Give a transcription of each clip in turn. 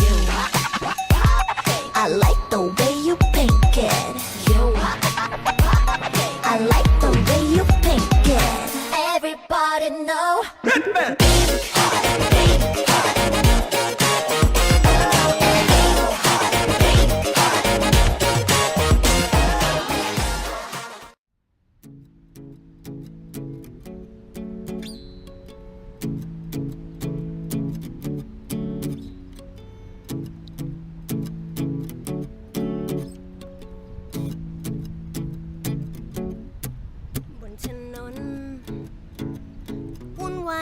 You. I like the way you pink it. You. I like the way you it. Everybody know.. บ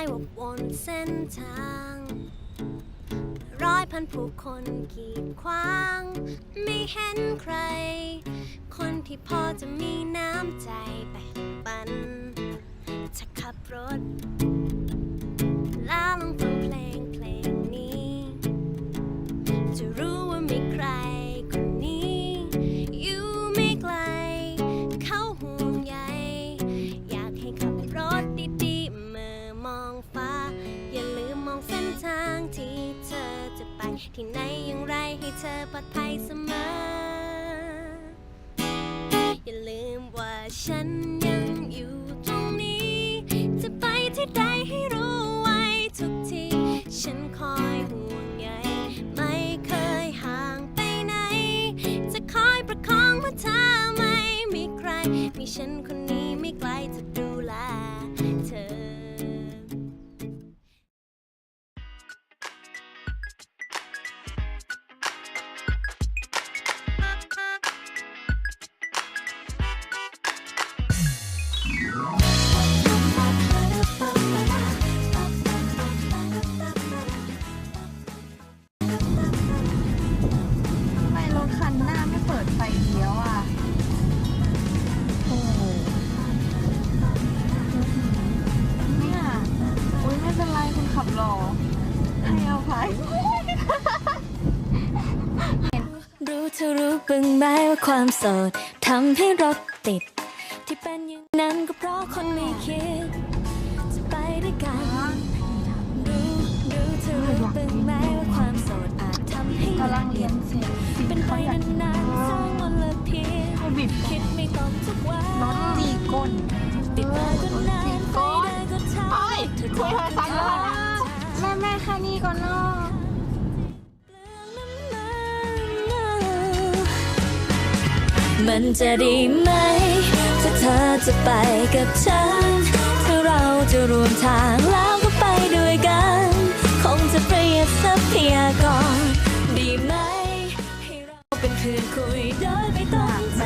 ายว่าวนเส้นทาง ร้อยพันผู้คนกีดขวาง ไม่เห็นใคร คนที่พอจะมีน้ำใจแบ่งปัน ที่ไหนอย่างไรให้เธอปลอดภัยเสมอ อย่าลืมว่าฉันยังอยู่ตรงนี้ จะไปที่ใดให้รู้ไว้ทุกที ฉันคอยห่วงใยไม่เคยห่างไปไหน จะคอยประคองเมื่อเธอไม่มีใคร มีฉันคนนี้ไม่ไกลจะดู รอให้อภัยรู้เธอรู้บ้างไหมว่าความโสดทำให้รถติด ที่เป็นอย่างนั้นก็เพราะคนไม่คิด จะไปด้วยกันรู้รู้เธอรู้บ้างไหมว่าความโสดอาจทำให้กำลังเรียนเสร็จเป็นไปนานๆสร้างมลพิษคิดไม่ตรงทุก ก่อนเนาะมันจะดีไหม ถ้าเธอจะไปกับฉัน ถ้าเราจะรวมทางแล้วก็ไปด้วยกัน คงจะประหยัดทรัพยากรดีไหม ให้เราเป็นเพื่อนคุยโดยไม่ต้องใจ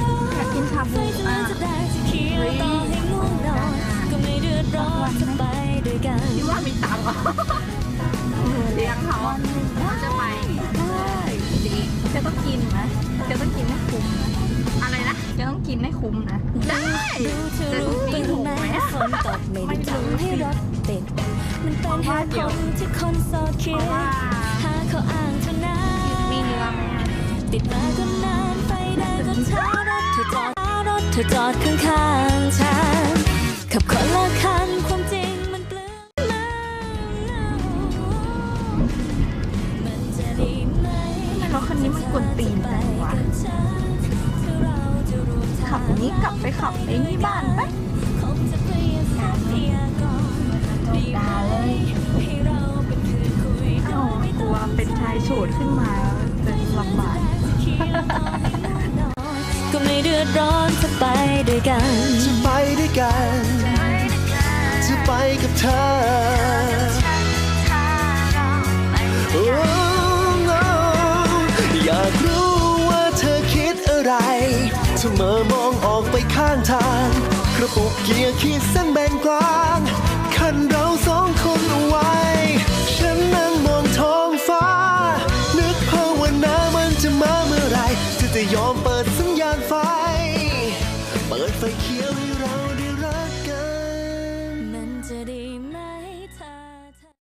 ร้อนอยากกินชาบูไฟจะอะจะได้จะเคี้ยวต่อให้ง่วงนอนก็ไม่เดือดร้อนจะไปด้วยกันคิดว่ามีตังค์ เรอเลี้ยงเขาจะไปได้จะต้องกินนะจะต้องกินให้คุ้มนะอะไรนะจะต้องกินให้คุ้มนะ ได้รู้เธอรู้บ้างไหมฝนตกไม่ได้ทำให้รถติด มันเป็นเหตุผลที่คนโสดคิดหาเขาอ้างเท่านั้นมีเนื้อไหมติดมาก็นานไฟแดงก็ช้ารถเธอจอดรถเธอจอดข้างๆทางขับคนละคัน นี้กลับไปขับไอ้นี่บ้านไปคงจะเปลี่ยนทรัพยากรดีไหมให้เราเป็นเพื่อนคุยโดเอ้ายไม่กต้ลัอวงเป็นชายโฉดขึ้นมาจะลำบากก็ไม่เดือดร้อนจะไปด้วยกัน จะไปด้วยกัน จะไปกับเธอโอ้ no อยากรู้ว่าเธอคิดอะไรเธอเมื่อ ระปุกเกียร์ขีดเส้นแบ่งกลางคันเราสองคนเอาไว้ ฉันนั่งมองท้องฟ้า นึกภาวนามันจะมาเมื่อไรจะจะยอมเปิดสัญญาณไฟ เปิดไฟเขียวให้เราได้รักกัน มันจะดี